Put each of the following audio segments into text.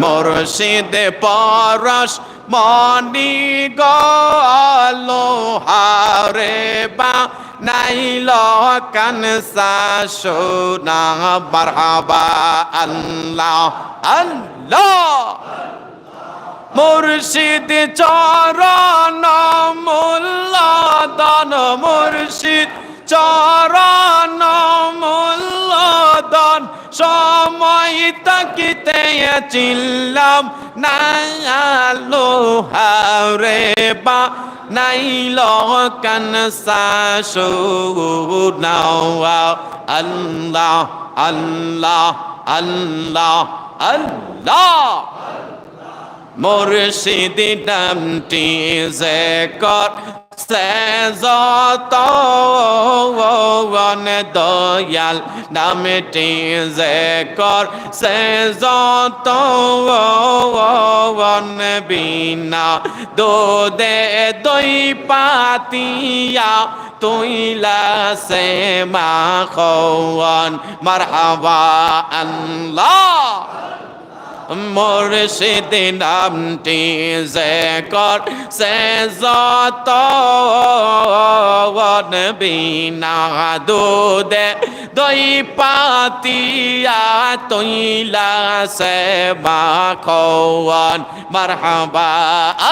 মুর্শিদ পরশ মনি গলো হারে বা নাইল কানসা সোনা মারহাবা আল্লাহ আল্লাহ। মুর্শিদ চরণ মূল্যদান মুর্শিদ চরণ মূল্যদান সময় তাকিতে চিল্লাম না আলো হারে বা, নাইল কানসা শোনাও আল্লাহ আল্লাহ আল্লাহ আল্লাহ। মুর্শিদি নামটি যে কর, সে যত দয়াল নামটি যে কর। সে যত বিনা দে দই পাতিয়া তুইলা সে মা খন মারহাবা আল্লাহ। মুর্শিদ নামটি যে কর, সে যত বিনা দুদে দই পাতিয়া তৈলা সে মাখন মারহাবা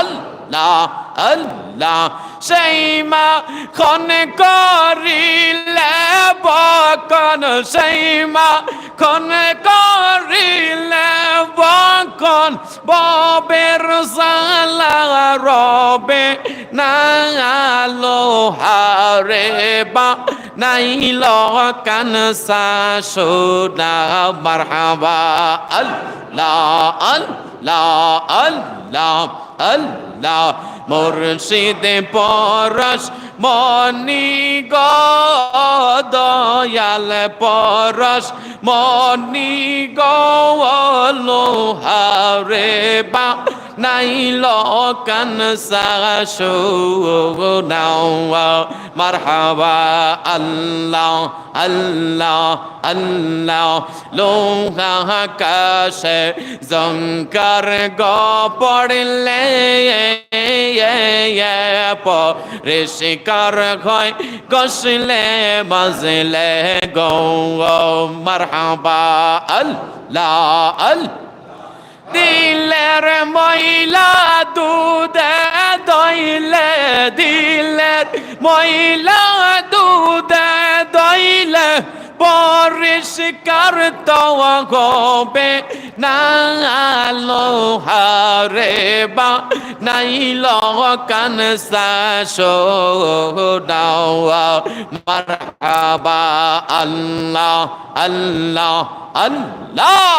আল্লাহ আল্লাহ। সেই মা খন করিলে বকন সেই মা খন করিলে বকন ববের সালা রবে না হারে বা নাইল কানসা সোনা মারহাবা আল্লাহ আল্লাহ আল্লাহ আল্লাহ। মুর্শিদ পরশ মনি দয়াল পরশ মনি গোহারে বা নাইল কানসা শোনাও মারহাবা, আল্লাহ আল্লাহ আল্লাহ। লোহা কাশে জঙ্কার গ পড়লে পরে শিকার হয় গসলে বাজলে গৌ, মারহাবা, আল্লাহ আল্লাহ। দিলের ময়লা দুধে দইলে দিলের ময়লা দুধে দইলে পরিষ্কার হবে। না আলো হারে বা নাইল কান সাশোনাও মারহাবা আল্লাহ আল্লাহ আল্লাহ।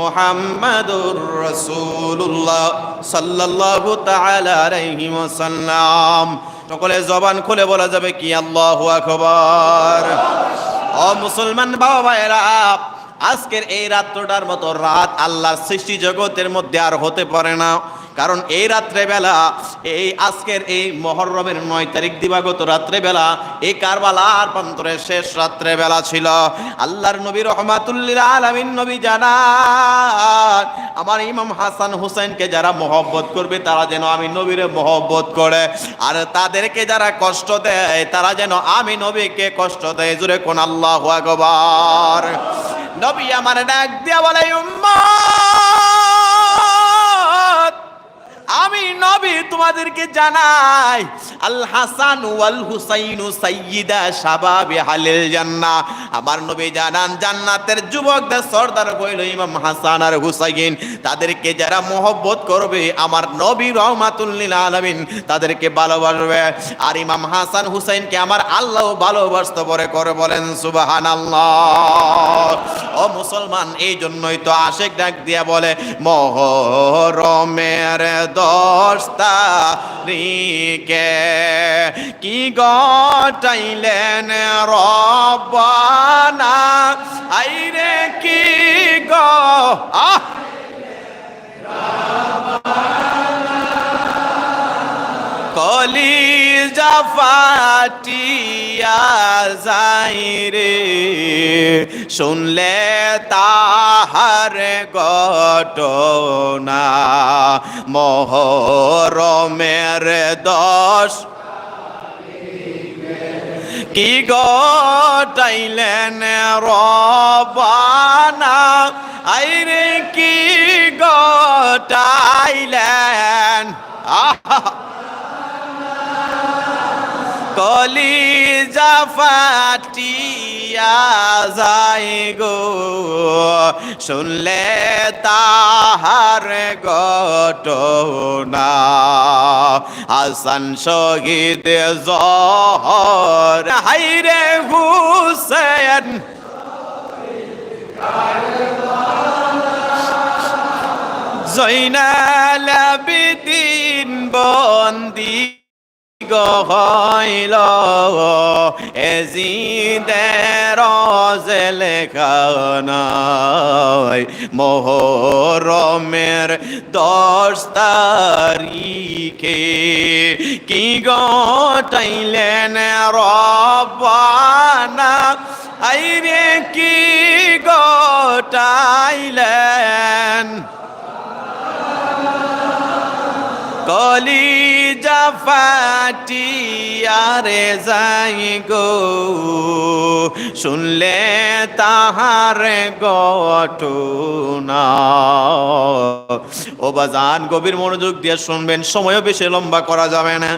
মুহাম্মাদুর রসুল্লাহ আলাইহি ওয়াসাল্লাম। সকলে জবান খুলে বলা যাবে কি আল্লাহু খবর ও মুসলমান বাবা ভাইরা আজকের এই রাত্রটার মতো রাত আল্লাহর সৃষ্টি জগতের মধ্যে আর হতে পারে না। কারণ এই রাত্রেবেলা, এই আজকের এই মহরমের নয় তারিখ দিবাগত রাত্রেবেলা, এই কারবালার প্রান্তরের শেষ রাত্রেবেলা ছিল। আল্লাহর নবী রহমাতুল্লিল আলমিন নবী জানান, আমার ইমাম হাসান হুসেনকে যারা মহব্বত করবে, তারা যেন আমি নবীরে মহব্বত করে। আর তাদেরকে যারা কষ্ট দেয়, তারা যেন আমি নবীকে কষ্ট দেয়। জুড়ে কোন আল্লাহ আকবার। নবী আমার ডাক দিয়া বলে, উম্মত! আমি নবী তোমাদেরকে জানাই, আল হাসান ওয়াল হুসাইন সাইয়্যিদা শাবাবে হালিল জান্নাহ। আমার নবী জানান জান্নাতের যুবকদের সর্দার কইল ইমাম হাসান আর হুসাইন। তাদেরকে যারা মোহব্বত করবে, আমার নবী রহমাতুল্লিল আলমিন তাদেরকে ভালোবাসবে। আর ইমাম হাসান হুসাইনকে আমার আল্লাহ ভালোবাসতে পরে করে বলেন সুবাহান ও মুসলমান এই জন্যই তো আশেক ডাক দিয়া বলে, মহরমের দশ তারিখে কি গটাইলেন রবানা আইরে কি গ? কলি জাফাটিয়া যাই রে শুনলে তাহার ঘটনা মহরমের দশ কি গাইলেন রবানা? আইরে কি গাইলেন আহা কলি জাফাটিয়া যায় গো। শুনলে তাহার ঘটনা। হাসান শহীদ জহর। হাইরে হুসেন। জৈনাল আবিদিন বন্দি। গহইল এজিদের লেখানায় মোহরমের দশ তারিখে। কি গটাইলেন রবানা আইরে কি গটাইলেন কলি জাফাটিয়ারে যাই গো। শুনলে তাহার ও বাজান গভীর মনোযোগ দিয়ে শুনবেন, সময়ও বেশি লম্বা করা যাবে না।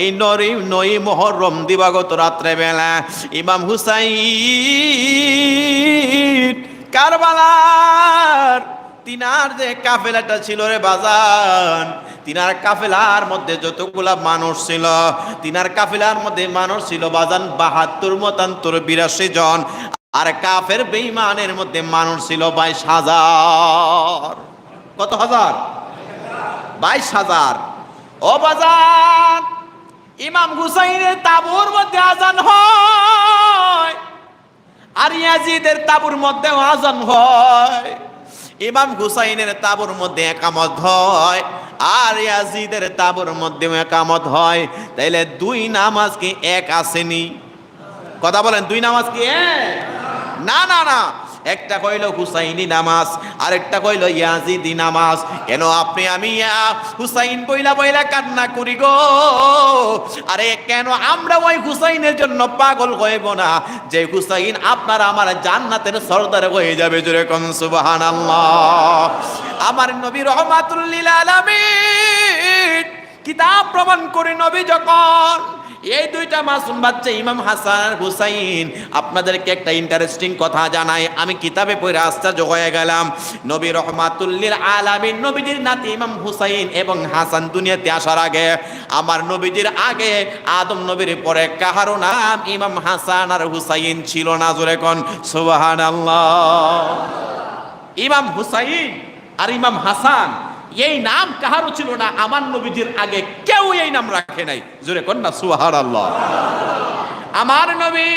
এই নরি, নই মহরম দিবাগত রাত্রে বেলা ইমাম হুসাইন কারবালার তিনার যে কাফেলাটা ছিল রে বাজান, তিনার কাফেলার মধ্যে যতগুলা মানুষ ছিল, তিনার কাফেলার মধ্যে মানুষ ছিল বাজান বাহাত্তর মতান্তর বিরাশি জন, আর কাফের বেইমানের মধ্যে মানুষ ছিল বাইশ হাজার। কত হাজার? বাইশ হাজার। ও বাজান, ইমাম হুসাইনের তাবুর মধ্যে আজান হয়, আর ইয়াজিদের তাবুর মধ্যে আজান হয়। ইমাম হুসাইনের তাবুর মধ্যে একামত হয়, আর ইয়াজিদের তাবুর মধ্যেও একামত হয়। তাইলে দুই নামাজ কি এক আসেনি? কথা বলেন, দুই নামাজ কি এক? না না না। একটা কইল হুসাইনি নামাজ, আরেকটা কইল ইয়াজিদি নামাজ। কেন আপনি আমি হুসাইন বইলা বইলা কান্না করি গো? আরে কেন আমরা ওই হুসাইনের জন্য পাগল হইব না? যে হুসাইন আপনার আমার জান্নাতের সর্দার হয়ে যাবে জোরে কোন সুবহানাল্লাহ। আমার নবী রহমাতুল্লিল আলামিন কিতাব প্রমাণ করে নবী যখন এই দুইটা মাসুম বাচ্চা ইমাম হাসান আর হুসাইন। আপনাদেরকে একটা ইন্টারেস্টিং কথা জানাই। আমি কিতাবে পড়ে আশ্চর্য হয়ে গেলাম। নবী রহমাতুল্লিল আলামিন নবীজির নাতি ইমাম হুসাইন এবং হাসান দুনিয়াতে আসার আগে আমার নবীজির আগে আদম নবীর পরে কাহারও নাম ইমাম হাসান আর হুসাইন ছিল না জোরে কোন? সুবহানাল্লাহ। ইমাম হুসাইন আর ইমাম হাসান। এই নাম কাহার ছিল না, আমার নবীজির আগে কেউ এই নাম রাখে নাই। জোরে কন্যা সুহার আল্লাহ আমার নবী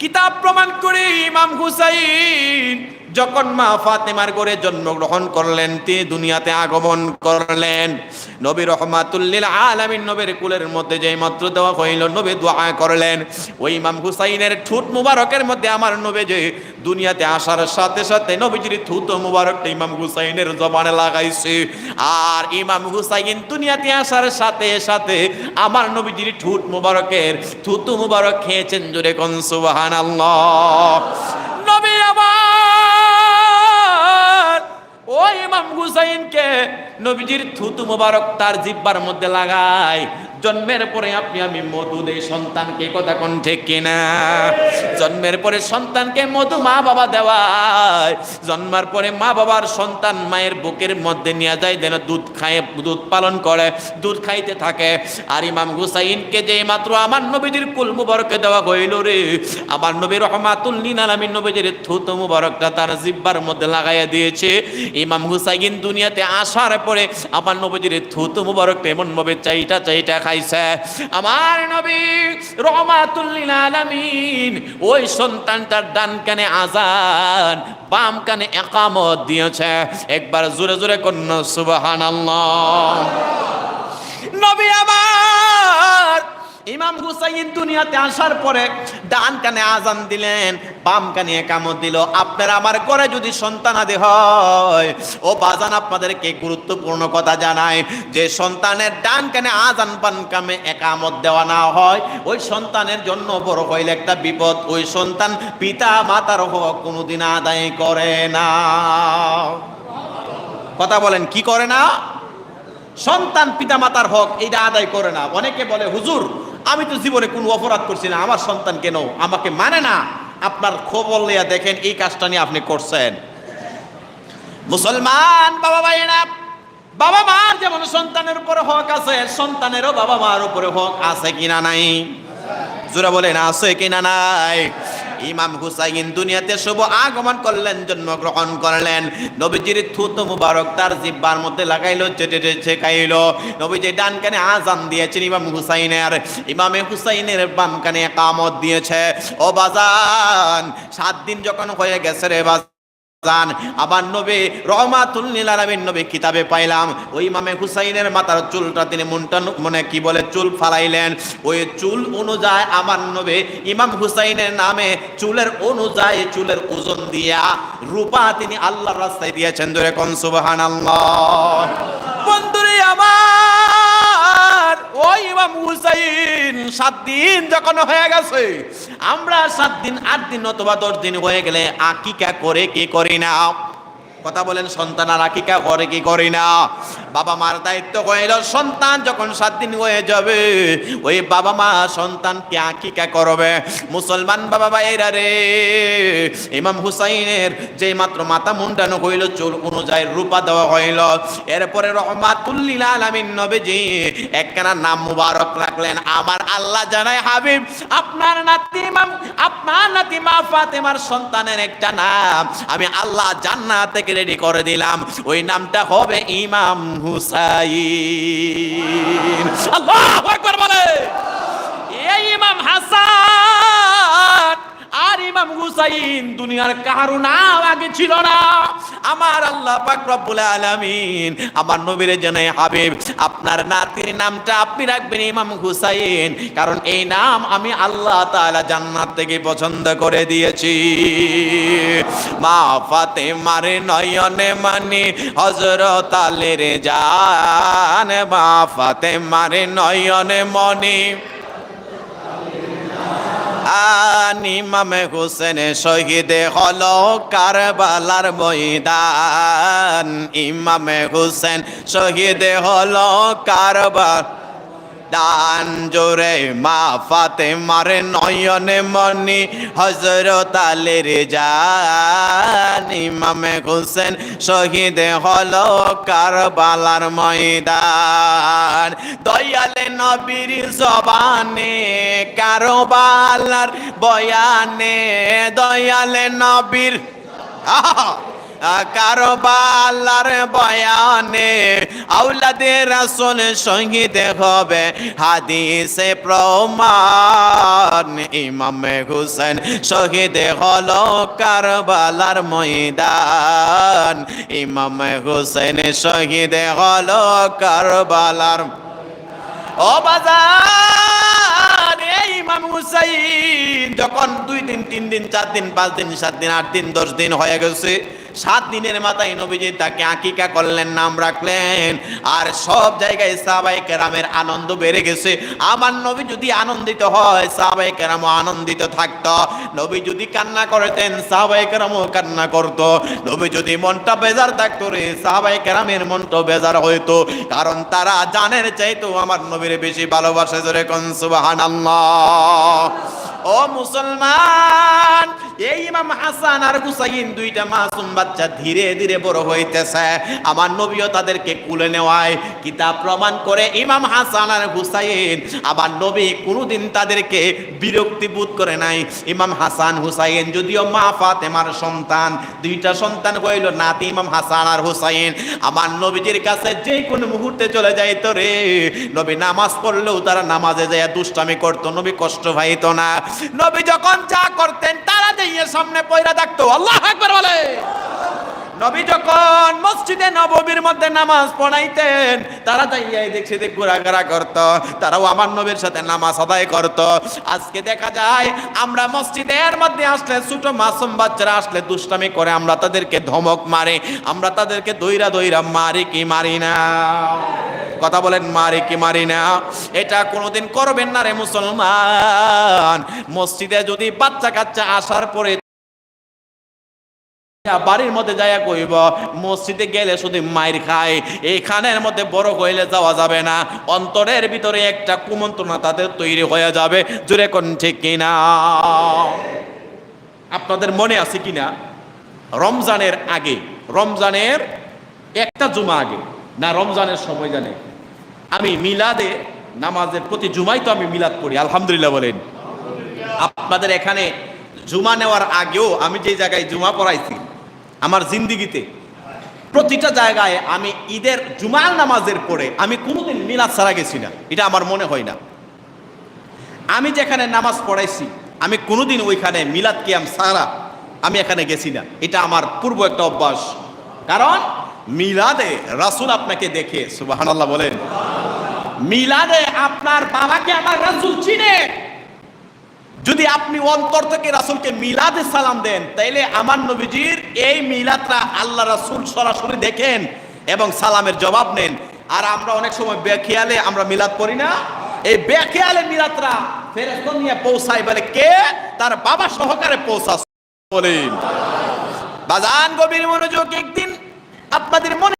কিতাব প্রমাণ করে ইমাম হুসাইন যখন মা ফাতেমার ঘরে জন্মগ্রহণ করলেন, তিনি দুনিয়াতে আগমন করলেন। নবী রহমাতুল্লিল আলামিন নবীর কুলের মধ্যে যে মাত্র দেওয়া হইল, নবী দোয়া করলেন। ওই ইমাম হুসাইনের ঠুট মুবারকের মধ্যে আমার নবী যে দুনিয়াতে আসার সাথে সাথে নবীজির থুত মুবারকটা ইমাম হুসাইনের জবানে লাগাইছে। আর ইমাম হুসাইন দুনিয়াতে আসার সাথে সাথে আমার নবীজির ঠুট মুবারকের থুতু মুবারক খেয়েছেন জোরে কোন সুবহানাল্লাহ। ওই ইমাম হুসাইনকে নবীজির থুতু মোবারক তার জিব্বার মধ্যে লাগায়। জন্মের পরে আপনি, আমি মধু দেই, সন্তানকে কথা কোন ঠিক কিনা? জন্মের পরে সন্তানকে মধু মা বাবা দেওয়ায়, জন্মার পরে মা বাবার সন্তান মায়ের বুকের মধ্যে নিয়ে যায়, যেন দুধ খায়, দুধ পালন করে, দুধ খাইতে থাকে। আর ইমাম হুসাইনকে যে মাত্র আমার নবীজির কুল মুবারকে দেওয়া হইল রে, আমার নবী লিন আলামিন নবীজির থুত মুবারকটা তার জিব্বার মধ্যে লাগাইয়া দিয়েছে। ইমাম হুসাইন দুনিয়াতে আসার পরে আমার নবীজির থুত মুবারকটা এমন ভাবে চাইটা চাইটা খাইছে আমার নবী রহমাতুল্লিল আলামিন ওই সন্তানটার ডান কানে আজান বাম কানে একামত দিয়েছে। একবার জোরে জোরে কোন সুবহানাল্লাহ। নবী আমার ইমাম হুসাইন দুনিয়াতে আসার পরে ডান কানে আজান দিলেন, বাম কানে একামত দিল। আপনার আমার ঘরে যদি সন্তান আদি হয়, ও বাজান আপনাদেরকে গুরুত্বপূর্ণ কথা জানায়, যে সন্তানের ডান কানে আজান বান কামে একামত দেওয়া না হয়, ওই সন্তানের জন্য বড় হইলে একটা বিপদ। ওই সন্তান পিতা মাতার হক কোনোদিন আদায় করে না। কথা বলেন, কি করে না? সন্তান পিতামাতার হক, এইটা আদায় করে না। অনেকে বলে, হুজুর আমি তো জীবনে কোনো অপরাধ করছি না, আমার সন্তান কেন? আমাকে মানে না? আপনার খবর নিয়ে দেখেন এই কাজটা নিয়ে আপনি করছেন। মুসলমান বাবা ভাইয়েরা, বাবা মার যেমন সন্তানের উপরে হক আছে, সন্তানেরও বাবা মার উপরে হক আছে কিনা নাই? জোরা বলেন, আছে কিনা নাই? ইমাম হুসাইন দুনিয়াতে শুভ আগমন করলেন, জন্মগ্রহণ করলেন। নবীজির থুত মুবারক তার জিব্বার মধ্যে লাগাইলো, চেটে খাইলো নবীজি ডান কানে আজান দিয়েছেন ইমাম হুসাইনের। ইমামে হুসাইনের বাম কানে কামত দিয়েছে। ও বাজান, সাত দিন যখন হয়ে গেছে রে বাজান জান আমার নবী রহমাতুল্লিল আলামিন নবী কিতাবে পাইলাম। ওই ইমামে হুসাইনের মাথার চুলটা তিনি মুন্টা মানে কি বলে, চুল ফালাইলেন। ওই চুল অনুযায়ী আমার নবী ইমাম হুসাইনের নামে চুলের অনুযায়ী চুলের ওজন দিয়া রূপা তিনি আল্লাহর রাস্তায় দিয়েছেন। ধরে কোন সুবহানাল্লাহ। বন্ধুরে আমার ওই ইমাম হুসাইন সাত দিন যখন হয়ে গেছে, আমরা সাত দিন, আট দিন অথবা দশ দিন হয়ে গেলে আকিকা করে কি করি না? কথা বলেন সন্তান আর আকিকা করে কি করি না? বাবা মার দায়িত্ব হইল সন্তান যখন সাত দিন হয়ে যাবে, ওই বাবা মা সন্তানকে আকিকা করবে? মুসলমান বাবা ভাইরা রে, ইমাম হুসাইনের যে মাত্র মাথা মুন্ডানো হইল চুল অনুযায়ী রূপা দেওয়া হইল। এরপরে রহমাতুল্লিল আলামিন নবীজি একখানা নাম মুবারক রাখলেন, আমার আল্লাহ জানাই হাবিব, আপনার নাতি ইমাম আপনার নাতি মা ফাতেমার সন্তানের একটা নাম, আমি আল্লাহ জান্নাত থেকে রেডি করে দিলাম। ওই নামটা হবে ইমাম হুসাইন। আল্লাহু আকবার বলে। এই ইমাম হাসান। আর ইমাম হুসাইন দুনিয়ার কারও নাম আগে ছিল না। আমার আল্লাহ পাক রব্বুল আলামিন আমার নবীরে জানাই হাবিব, আপনার নাতির নামটা আপনি রাখবেন ইমাম হুসাইন, কারণ এই নাম আমি আল্লাহ তাআলা জান্নাত থেকে পছন্দ করে দিয়েছি। মা ফাতেমার নয়নে মানে হযরত আলীর জান, মা ফাতেমার নয়নে মনে। আন ইমামে হোসেন শহীদে হলো কারবালার ময়দান। ইমামে হোসেন শহীদে হলো কারবার দান জোরে মা ফাতে মারে নয়নে মনি হজরত আলীর জান, ইমামে হোসেন শহীদ হলো কারবালার ময়দান। দয়ালে নবীর জবানে কারবালার বয়ানে দয়ালে নবীর, আহা, কারবালার বয়ানে আউলাদের রাসূল শহীদ হবে। হাদিসে প্রমাণ, ইমামে হুসেন শহীদ হলো কারবালার ময়দান। ইমামে হুসেন শহীদ হলো কারবালার ও বাজার ইমাম হুসাইন, যখন দুই দিন, তিন দিন, চার দিন, পাঁচ দিন, সাত দিন, আট দিন, দশ দিন হয়ে গেছে সাত দিনের মাথায় নবীজি তাকে আকিকা করলেন, নাম রাখলেন। আর সব জায়গায় সাহাবাই কেরামের আনন্দ বেড়ে গেছে। আমার নবী যদি আনন্দিত হয় সাহাবাই কেরামও আনন্দিত থাকত। নবী যদি কান্না করতেন সাহাবাই কেরামও কান্না করতো। নবী যদি মনটা বেজার থাকতো রে সাহাবাই কেরামের মনটা বেজার হইতো। কারণ তারা জানের চাইতো আমার নবীর বেশি ভালোবাসে, জোরে কোন সুবহানাল্লাহ। ও মুসলমান, এই ইমাম হাসান আর হুসাইন দুইটা মাসুম বাচ্চা ধীরে ধীরে বড় হইতেছে। আমার নবীও তাদেরকে কুলে নেওয়ায় কিতাব প্রমাণ করে ইমাম হাসান আর হুসাইন। আমার নবী কোনোদিন তাদেরকে বিরক্তি বোধ করে নাই। ইমাম হাসান, হুসাইন যদিও মা ফাতেমার সন্তান, দুইটা সন্তান হইল নাতি ইমাম হাসান আর হুসাইন। আমার নবীজির কাছে যে কোনো মুহূর্তে চলে যাইতো রে। নবী নামাজ পড়লেও তারা নামাজে যায় দুষ্টামি করতো, নবী কষ্ট পাইতো না। নবী যখন যা করতেন তারা দিয়ে সামনে পয়রা থাকতো আল্লাহ একবার বলে। নবী যখন মসজিদে নববীর মধ্যে নামাজ পড়াইতেন, তারা যাইয়া এদিক সেদিক ঘোরাঘেরা করত, তারাও আমার নবীর সাথে নামাজ আদায় করত। আজকে দেখা যায়, আমরা মসজিদের মধ্যে আসলে ছোট মাসুম বাচ্চারা আসলে দুষ্টামি করে, আমরা তাদেরকে ধমক মারে, আমরা তাদেরকে দইরা দইরা মারি কি মারি না। কথা বলেন, মারি কি মারি না। এটা কোনোদিন করবেন না রে মুসলমান। মসজিদে যদি বাচ্চা কাচ্চা আসার পরে বাড়ির মধ্যে যাইয়া কইব, মসজিদে গেলে শুধু মায়ের খায় এইখানের মধ্যে বড় হইলে যাওয়া যাবে না, অন্তরের ভিতরে একটা কুমন্ত্রণা তাদের তৈরি হয়ে যাবে জুড়ে কোন ঠিক কিনা? আপনাদের মনে আছে কিনা? রমজানের আগে, রমজানের একটা জুমা আগে, না রমজানের সময় জানে? আমি মিলাদে নামাজের প্রতি জুমাই তো আমি মিলাদ পড়ি, আলহামদুলিল্লাহ বলেন। আপনাদের এখানে জুমা নেওয়ার আগেও আমি যে জায়গায় জুমা পড়াইছি আমার জিন্দিগিতে। প্রতিটা জায়গায় আমি ঈদের জুমার নামাজের পরে আমি কোনোদিন মিলাদ ছাড়া গেছি না। এটা আমার মনে হয় না। আমি যেখানে নামাজ পড়াইছি, আমি কোনোদিন ওইখানে মিলাদ কিয়াম সারা আমি এখানে গেছি না। এটা আমার পূর্ব একটা অভ্যাস। কারণ মিলাদে রাসূল আপনাকে দেখে, সুবহানাল্লাহ বলেন, মিলাদে আপনার বাবাকে আমার রাসূল চিনে। যদি আপনি অন্তর থেকে রাসূলকে মিলাদে সালাম দেন, তাইলে আমার নবীজির এই মিলাদটা আল্লাহ রাসুল সরাসরি দেখেন এবং সালামের জবাব নেন। আর আমরা অনেক সময় বেখেয়ালে আমরা মিলাদ করি না। এই বেখেয়ালে মিলাদরা ফেরেশতা নিয়ে পৌঁছায় বলে কে? তার বাবা সহকারে পৌঁছা বলেন। বাজান গভীর মনোযোগ, একদিন আপনাদের মনে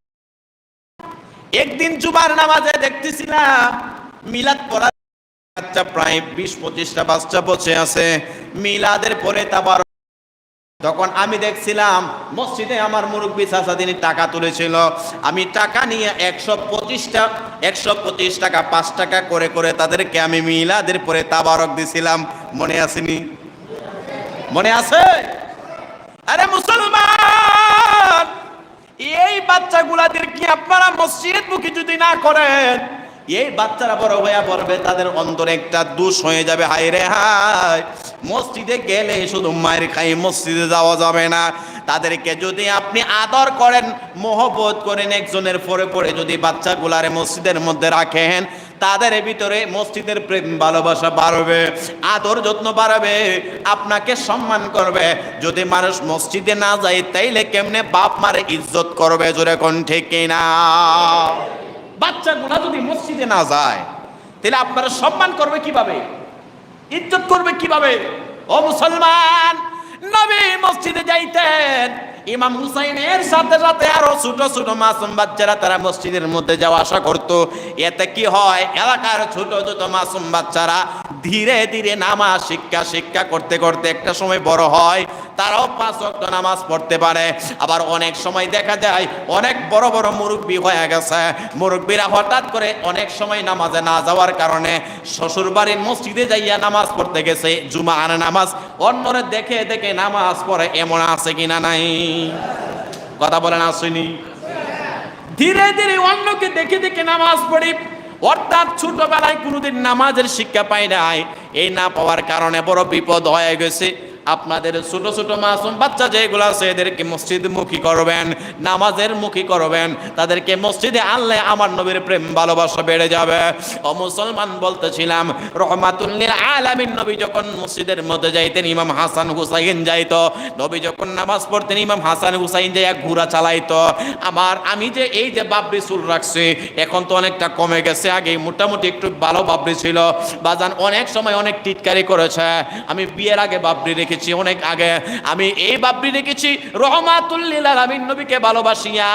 একদিন জুমার নামাজে দেখতেছিলাম মিলাদ পড়া বাচ্চা প্রায় বিশ পঁচিশটা বাচ্চা বসে আছে। মিলাদের পরে তারপর তখন আমি দেখছিলাম, মসজিদে আমার মুরব্বী চাচা তিনি টাকা তুলেছিল। আমি টাকা নিয়ে একশো পঁচিশটা, একশো পঁচিশ টাকা, পাঁচ টাকা করে করে তাদেরকে আমি মিলাদের পরে তাবারক দিছিলাম। মনে আসেনি মনে আছে? আরে মুসলমান! এই বাচ্চাগুলাদের কি আপনারা মসজিদ মুখী যদি না করেন? এই বাচ্চারা বড় হইয়া পড়বে, তাদের অন্তরে একটা দুষ হয়ে যাবে। হায় রে হায়! মসজিদে গেলে শুধু মায়ের খাই, মসজিদে যাওয়া যাবে না। তাদেরকে যদি আপনি আদর করেন, মোহব্বত করেন, একজনের পরে পরে যদি বাচ্চাগুলারে মসজিদের মধ্যে রাখেন, তাদের ভিতরে মসজিদের প্রেম, ভালোবাসা বাড়বে, আদর যত্ন বাড়বে, আপনাকে সম্মান করবে। যদি মানুষ মসজিদে না যায়, তাইলে কেমনে বাপ মারে ইজ্জত করবে? জোরে কোন ঠিক না বাচ্চাগুলা যদি মসজিদে না যায়, তাহলে আপনারা সম্মান করবে কীভাবে? ইজ্জত করবে কীভাবে? ও মুসলমান, নবী মসজিদে যাইতেন ইমাম হুসাইনের সাথে সাথে আরও ছোট ছোট মাসুম বাচ্চারা তারা মসজিদের মধ্যে যাওয়া আসা করত। এতে কি হয়? এলাকার ছোট ছোট মাসুম বাচ্চারা ধীরে ধীরে নামাজ শিক্ষা শিক্ষা করতে করতে একটা সময় বড় হয়। তারাও পাঁচ ওয়াক্ত নামাজ পড়তে পারে। আবার অনেক সময় দেখা যায়, অনেক বড় বড় মুরব্বী হয়ে গেছে। মুরব্বীরা হঠাৎ করে অনেক সময় নামাজে না যাওয়ার কারণে শ্বশুর বাড়ির মসজিদে যাইয়া নামাজ পড়তে গেছে। জুমা আনে নামাজ অন্যরে দেখে দেখে নামাজ পড়ে, এমন আছে কিনা নাই? কথা বলেন আসেনি ধীরে ধীরে অন্যকে দেখে দেখে নামাজ পড়ি। অর্থাৎ ছোটবেলায় কোনোদিন নামাজের শিক্ষা পাই নাই। এই না পাওয়ার কারণে বড় বিপদ হয়ে গেছে। আপনাদের ছোট ছোট মাসুম বাচ্চা যেগুলো আছে, এদেরকে মসজিদ মুখী করবেন, নামাজের মুখী করবেন। তাদেরকে মসজিদে আনলে আমার নবীর প্রেম, ভালোবাসা বেড়ে যাবে। ও মুসলমান বলতেছিলাম রহমাতুল্লিল আলামিন, নবী যখন মসজিদের মধ্যে যাইতেন, ইমাম হাসান হুসাইন যাইতো। নবী যখন নামাজ পড়তেন, ইমাম হাসান হুসাইন যাইয়া ঘোরা চালাইতো। আমার, আমি যে এই যে বাবরি চুল রাখছি, এখন তো অনেকটা কমে গেছে। আগে মোটামুটি একটু ভালো বাবরি ছিল। বাজান অনেক সময় অনেক টিটকারি করেছে। আমি বিয়ের আগে বাবরি রেখেছি অনেক আগে। আমি এই বাবরি দেখেছি। রহমাতুল্লিল আলামিন নবীকে ভালোবাসিয়া।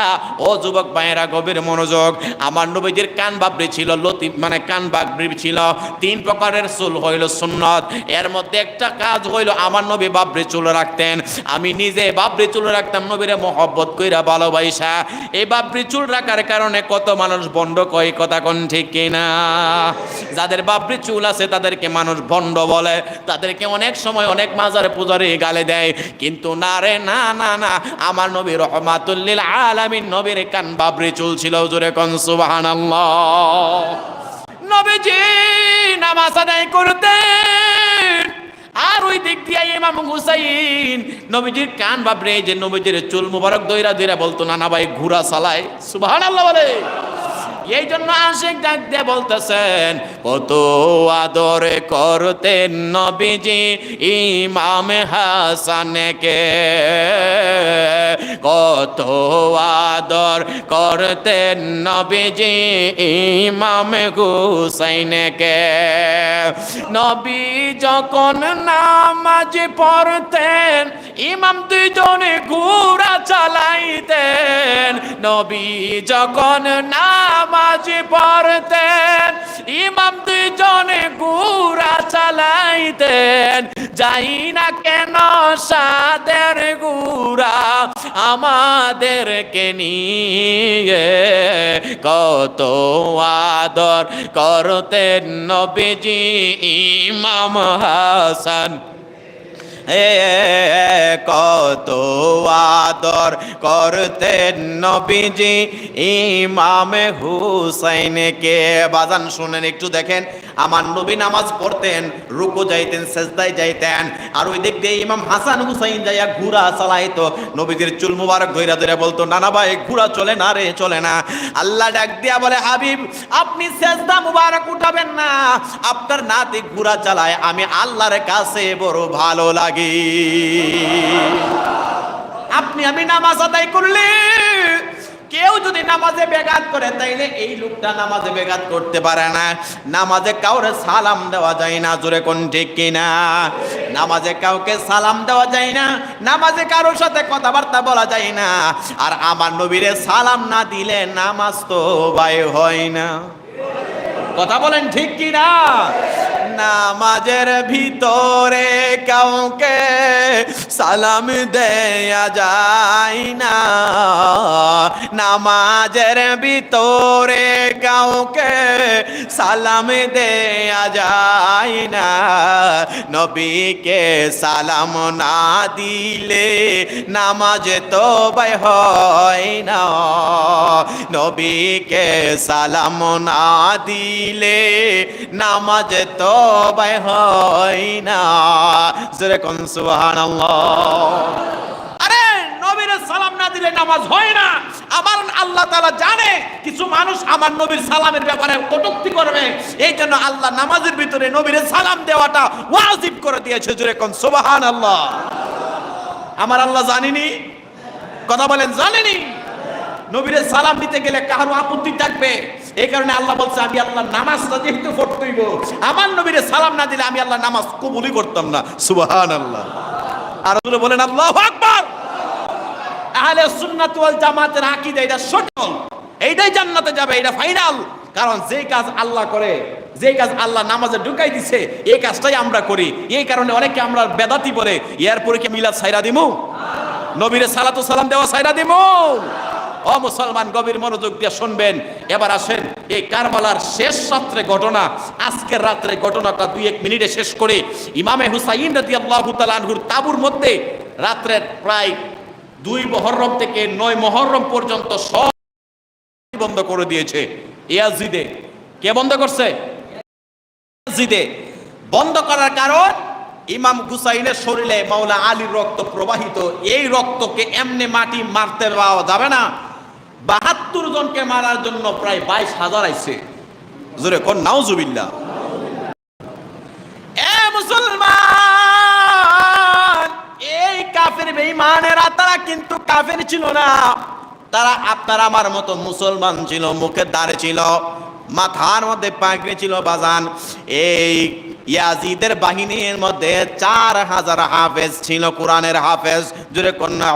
ও যুবক ভাইয়েরা গভীর মনোযোগ। আমার নবীজির কান বাবরি ছিল লতি মানে কান বাবরি ছিল। তিন প্রকারের চুল হইল সুন্নত। এর মধ্যে একটা কাজ হইল, আমার নবী বাবরি চুল রাখতেন। আমি নিজে বাবরি চুল রাখতাম, নবীরে মহব্বত কইরা ভালোবাসা। এই বাবরি চুল রাখার কারণে কত মানুষ বন্ড কয় কথা কোন ঠিক কিনা? যাদের বাবরি চুল আছে, তাদেরকে মানুষ ভণ্ড বলে। তাদেরকে অনেক সময় অনেক মাজারে পূজারে গালে দেয়। কিন্তু না রে, না না না, আমার নবী রহমাতুল্লিল আলামিন নবীর কান বাবরি চুল ছিল জোরে কন নবীজি, নামাজ আদায় করতেন। আর ওই দিক দিয়ে ইমাম হুসাইন, নবীজির কান বাবরে যে নবীজির চুল মুবারক দইরা দইরা বলতো, নানা ভাই ঘুরা চালায়। সুবহানাল্লাহ বলে। এই জন্য আশেক ডাক দিয়ে বলতেছেন, কত আদর করতেন নবীজি ইমাম হাসানকে কত আদর করতেন নবীজি ইমাম হুসাইনকে নবী যখন নামাজ পড়তেন, ইমাম দুইজনে ঘুরা চালাইতেন। নবী যখন নামাজ পড়তেন, ইমাম দুইজনে গুড়া চালাইতেন। যাই না কেন সাদের গুড়া আমাদেরকে নিয়ে কত আদর করতেন নবীজি ইমাম হাসান। এ কত আদর করতেন নবীজি, ইমাম হুসাইনকে। বাজান শুনেন, একটু দেখেন, আমার নবী নামাজ পড়তেন, রুকু যাইতেন, সেজদায় যাইতেন, আর ওই দিক দিয়ে ইমাম হাসান হুসাইন যাইয়া ঘুরা চালাইতো। নবীদের চুল মুবারক ধইরা ধরে বলতো, নানা ভাই ঘুরা চলে না রে, চলে না। আল্লাহ ডাক দিয়া বলে, হাবিব, আপনি সেজদা মুবারক উঠাবেন না। আপনার নাতি ঘুরা চালায়, আমি আল্লাহর কাছে বড় ভালো লাগে। আপনি, আমি নামাজ আদায় করলে কেউ যদি নামাজে বেঘাত করে, তাইলে এই লোকটা নামাজে বেঘাত করতে পারে না। নামাজে কাউরে সালাম দেওয়া যায় না, জোরে কোন ঠিক কিনা? নামাজে কাউকে সালাম দেওয়া যায় না, নামাজে কারোর সাথে কথাবার্তা বলা যায় না। আর আমার নবীরে সালাম না দিলে নামাজ তো বাই হয় না। কথা বলেন ঠিক কি না নামাজের ভিতরে কাউকে সালাম দেয়া যায় না। নামাজের ভিতরে কাউকে সালাম দেয়া যায় না। নবীকে সালাম না দিলে নামাজ তো বাই হয় না। নবীকে সালাম না দিলে নামাজ তো হয় না। জোরে কোন সুবহানাল্লাহ। আরে, নবীর সালাম না দিলে নামাজ হয় না। আমার আল্লাহ এই জন্য আল্লাহ নামাজের ভিতরে সালাম দেওয়াটা করে দিয়েছে আমার আল্লাহ জানেনি? কথা বলেন, জানেনি? নবীরে সালাম দিতে গেলে কারও আপত্তি থাকবে? এই কারণে আল্লাহ বলছে, আমি আল্লাহ নামাজটা যেহেতু পড়তেইব, আমার নবীরে সালাম না দিলে আমি আল্লাহ নামাজ কবুলই করতাম না। সুবহান আল্লাহ আর ওগুলো বলেন, আল্লাহ আকবার! আহলে সুন্নাত ওয়াল জামাতের আকীদা, এটা সচল। এইটাই জান্নাতে যাবে, এটা ফাইনাল। কারণ যে কাজ আল্লাহ করে যে কাজ আল্লাহ নামাজে ঢুকাই দিছে এই কাজটাই আমরা করি। এই কারণে অনেকে আমরা বেদাতি বলে এরপরে কি মিলাদ সাইরা দিমু? নবীরে সালাতু সালাম দেওয়া সাইরা দিমু। ও মুসলমান গভীর মনোযোগ দিয়ে শুনবেন। এবার আসেন, এই কারবালার শেষ রাত্রে ঘটনা, আজকের রাত্রে ঘটনাটা দুই এক মিনিটে শেষ করে ইমামে হুসাইন রাদি আল্লাহ তাবুর মধ্যে রাত্রের প্রায় দুই মহরম থেকে নয় মহরম পর্যন্ত সব বন্ধ করে দিয়েছে। ইয়াজিদে কে বন্ধ করছে? ইয়াজিদে বন্ধ করার কারণ ইমাম হুসাইনের শরীরে মাওলা আলীর রক্ত প্রবাহিত। এই রক্তকে এমনি মাটি মারতে পাওয়া যাবে না। বাহাত্তর জনকে মারার জন্য প্রায় বাইশ হাজার আইছে। জোরে কোন? নাউজুবিল্লা এ মুসলমান, এই কাফের বেঈমানেরা, তারা কিন্তু কাফের ছিল না। তারা আপনার আমার মতো মুসলমান ছিল, মুখে দাঁড়ে ছিল, মাথার মধ্যে পাগড়ি ছিল, বাজান। এই ইয়াজিদের বাহিনীর মধ্যে চার হাজার হাফেজ ছিল, কোরআনের হাফেজ। জুড়ে কন্যা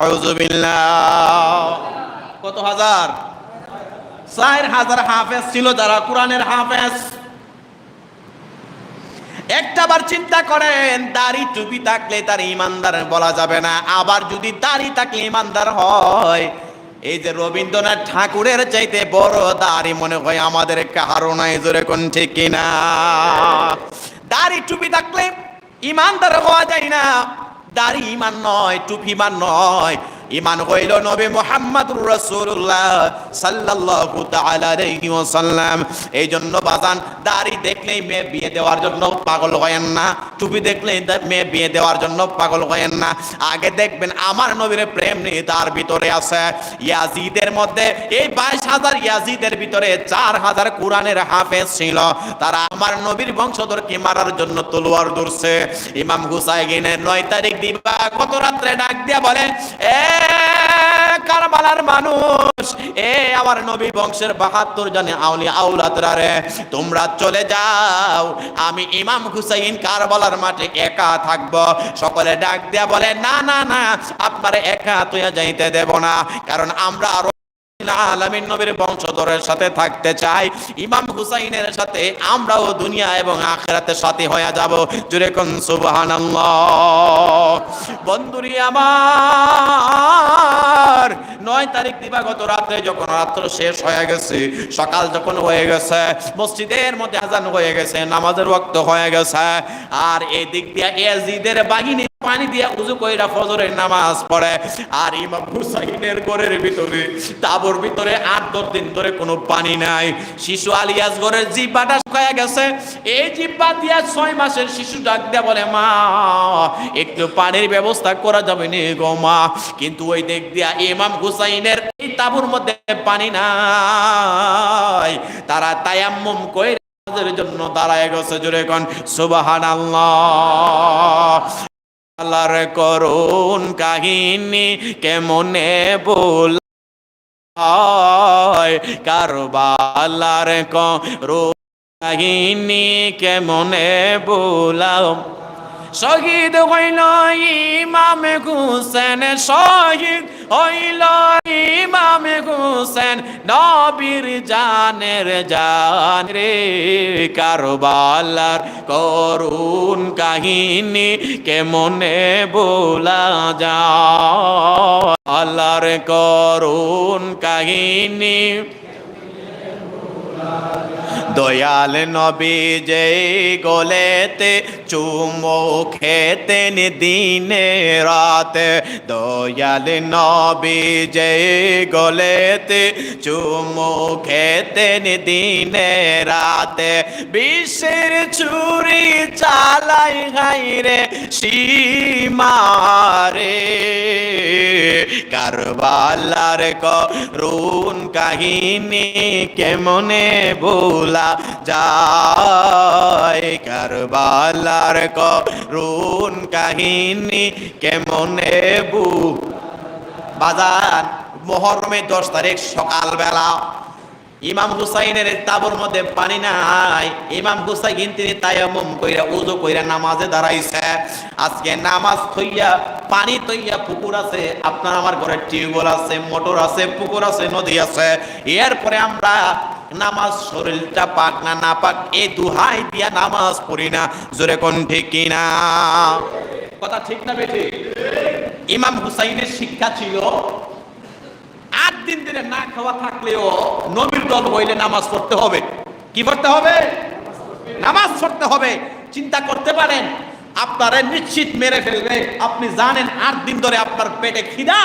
কত হাজার? চার হাজার হাফেজ ছিল যারা কোরআনের হাফেজ। একটাবার চিন্তা করেন, দাড়ি টুপি থাকলে তার ইমানদার বলা যাবে না। আবার যদি দাড়ি থাকলে ইমানদার হয়, এই যে রবীন্দ্রনাথ ঠাকুরের চাইতে বড় দাড়ি মনে হয় আমাদের কারও নাই, জোরে কোন ঠিক কিনা? দাড়ি টুপি থাকলে ইমানদার হওয়া যায় না। দাড়ি ইমান নয়, টুপি মান নয়। ইমান হইল নবী মোহাম্মদুর রাসূলুল্লাহ সাল্লাল্লাহু তাআলা আলাইহি ওয়াসাল্লাম। এই জন্য বাজান, দাড়ি দেখলেই মেয়ে বিয়ে দেওয়ার জন্য পাগল হয়েন না, টুপি দেখলেই মেয়ে বিয়ে দেওয়ার জন্য পাগল হয়েন না। আগে দেখবেন আমার নবীর প্রেম নেই, তার ভিতরে আছে ইয়াজিদের মধ্যে। এই বাইশ হাজার ইয়াজিদের ভিতরে চার হাজার কোরআনের হাফেজ ছিল। তারা আমার নবীর বংশধরকে মারার জন্য তলোয়ার ধরছে। ইমাম হুসাইনের নয় তারিখ দিবা, কত রাত্রে ডাক দিয়া বলে, এ কারবালার মানুষ। এ আমার নবী বংশের বাহাত্তর জনে আউলি আউলাতরা রে, তোমরা চলে যাও। আমি ইমাম হুসাইন কারবালার মাঠে একা থাকব। সকলে ডাক দেয়া বলে, না না না, আপনারা একা তুই যাইতে দেব না। কারণ আমরা আরও আলামিন নবীর বংশধরের সাথে থাকতে চাই। ইমাম হুসাইনের সাথে আমরাও দুনিয়া এবং আখেরাতে সাথী হয়ে যাব। জুরে কোন বন্ধুরি আমার, নয় তারিখ দিবাগত রাত্রে যখন রাত্র শেষ হয়ে গেছে, সকাল যখন হয়ে গেছে, মসজিদের মধ্যে আজান হয়ে গেছে, নামাজের ওয়াক্ত হয়ে গেছে, আর এই দিক দিয়ে ইয়াজিদের বাহিনী পানি দিয়া উজু কইরা ফজরের নামাজ পড়ে। আর ইমাম হুসাইনের ঘরের ভিতরে, তাবর ভিতরে আট দশ দিন ধরে কোনো পানি নাই। শিশু আলিয়াস ঘরের জিব্বাটা শুকায় গেছে। এই জিব্বা দিয়া ছয় মাসের শিশু ডাক দিয়া বলে, মা, একটু পানির ব্যবস্থা করা যাবে নি গো মা। কিন্তু ওই দেখ দিয়া ইমাম হুসাইনের এই তাবুর মধ্যে পানি নাই। তারা তায়াম্মুম কইরা জন্য দাঁড়ায় গেছে জোরে কোন, সুবহানাল্লাহ। আল্লাহর করুন কাহিনী কেমনে বল কারবালার করুন কাহিনী কেমনে বলাম শহীদ হইল ইমাম হুসেন, শহীদ হইল ইমাম হুসেন, নবীর জানের জান রে কারবালার করুন কাহিনী কেমনে বলা যা আল্লাহর করুন কাহিনী দয়াল নবী যে গোলেতে চুমো খেতেন দিনে রাতে, দয়াল নবী যে গোলেতে চুমো খেতেন দিনে রাতে বিশ্বের চুরি চালাই গাইরে সীমারে কারবালার করুন কাহিনী কেমনে ভোলা যায় কারবালার করুন কাহিনী কেমনে বু বাজার মহরমে দশ তারিখ সকালবেলা। ইমাম হুসাইনের তাবুর মধ্যে পানি নাই। ইমাম হুসাইন তিনি তায়াম্মুম কইরা উযু কইরা নামাজে দাঁড়াইছে। আজকে নামাজ থইয়া, পানি তৈয়া পুকুর আছে, আপনার আমার ঘরে টিউবওয়েল আছে, মোটর আছে, পুকুর আছে, নদী আছে। এরপরে আমরা নামাজ শরীরটা পাক না না পাক এই দুহাই দিয়া নামাজ পড়ি না। জোরে কোন ঠিক কিনা কথা ঠিক না বেঠি? ইমাম হুসাইনের শিক্ষা ছিল আট দিন দিনে না খাওয়া থাকলেও নবীর দল হইলে নামাজ পড়তে হবে। কি পড়তে হবে? নামাজ পড়তে হবে। চিন্তা করতে পারেন, আপনারে নিশ্চিত মেরে ফেলবে। আপনি জানেন আট দিন ধরে আপনার পেটে খিদা।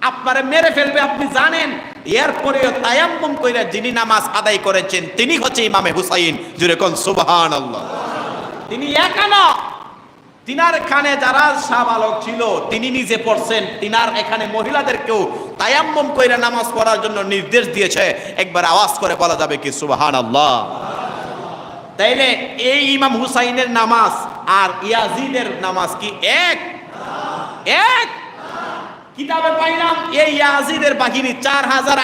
আপনারে মেরে ফেলবে, আপনি জানেন। এরপরে তায়াম্মুম কইরা যিনি নামাজ আদায় করেছেন, তিনি হচ্ছে ইমামে হুসাইন। জুরে কোন তিনি একা না। তিনার এখানে যারা সাবালক ছিল, তিনি নিজে পড়ছেন। তিনার এখানে মহিলাদেরকেও তায়াম্মম কইরা নামাজ পড়ার জন্য নির্দেশ দিয়েছে। একবার আওয়াজ করে বলা যাবে কি সুবাহান আল্লাহ তাইলে এই ইমাম হুসাইনের নামাজ আর ইয়াজিদের নামাজ কি এক? এক? কিতাবে পাইলাম, এই ইয়াজিদের বাহিনী চার হাজার